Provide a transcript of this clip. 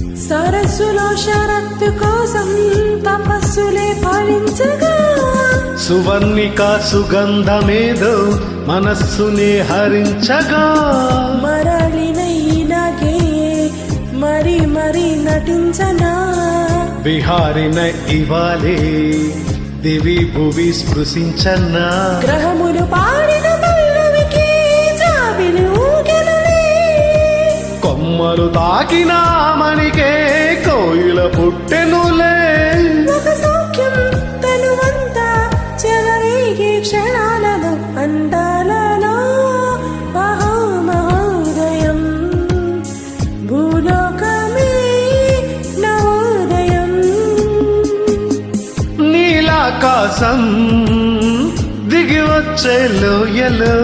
సరస్సులో షరత్తు కోసం తపస్సులే ఫలించగా. సువర్ణిక సుగంధమేదో మనస్సునే హరించగా. మరలిన ఈనాకే మరి మరి నటించనా. విహారిన ఇవాలే దివి భువి స్పృశించన్నా. గ్రహములు పాడిన కొమ్మలు తాకిన మణికే కోయిల పుట్టెనులే. క్షణాలలో అందాలలో. మహా మహోదయం భూలోకమే నవోదయం. నీలాకాశం దిగి వచ్చే లోయలు